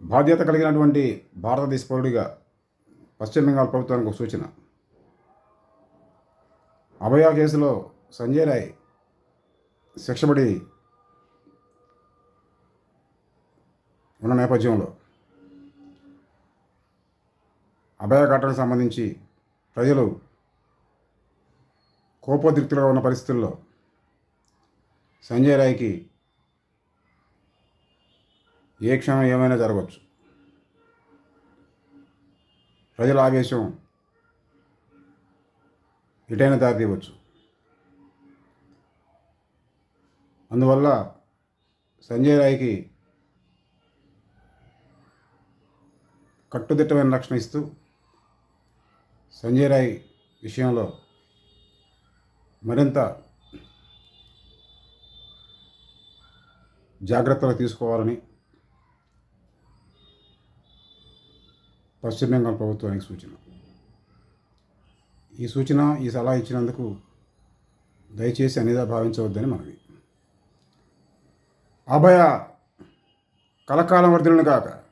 బాధ్యత కలిగినటువంటి భారతదేశ పౌరుడిగా పశ్చిమ బెంగాల్ ప్రభుత్వానికి ఒక సూచన. అభయ కేసులో సంజయ్ రాయ్ శిక్షపడి ఉన్న నేపథ్యంలో అభయ ఘటనకు సంబంధించి ప్రజలు కోపోద్రిక్తులుగా ఉన్న పరిస్థితుల్లో సంజయ్ రాయ్కి ఏ క్షణం ఏమైనా జరగవచ్చు. ప్రజల ఆవేశం ఎటైనా దారితీయవచ్చు. అందువల్ల సంజయ్ రాయ్కి కట్టుదిట్టమైన రక్షణ ఇస్తూ సంజయ్ రాయ్ విషయంలో మరింత జాగ్రత్తలు తీసుకోవాలని పశ్చిమ బెంగాల్ ప్రభుత్వానికి సూచన. ఈ సూచన ఈ సలహా ఇచ్చినందుకు దయచేసి అనిదా భావించవద్దని మనవి. అభయ కలకాలం వర్ధులను కాక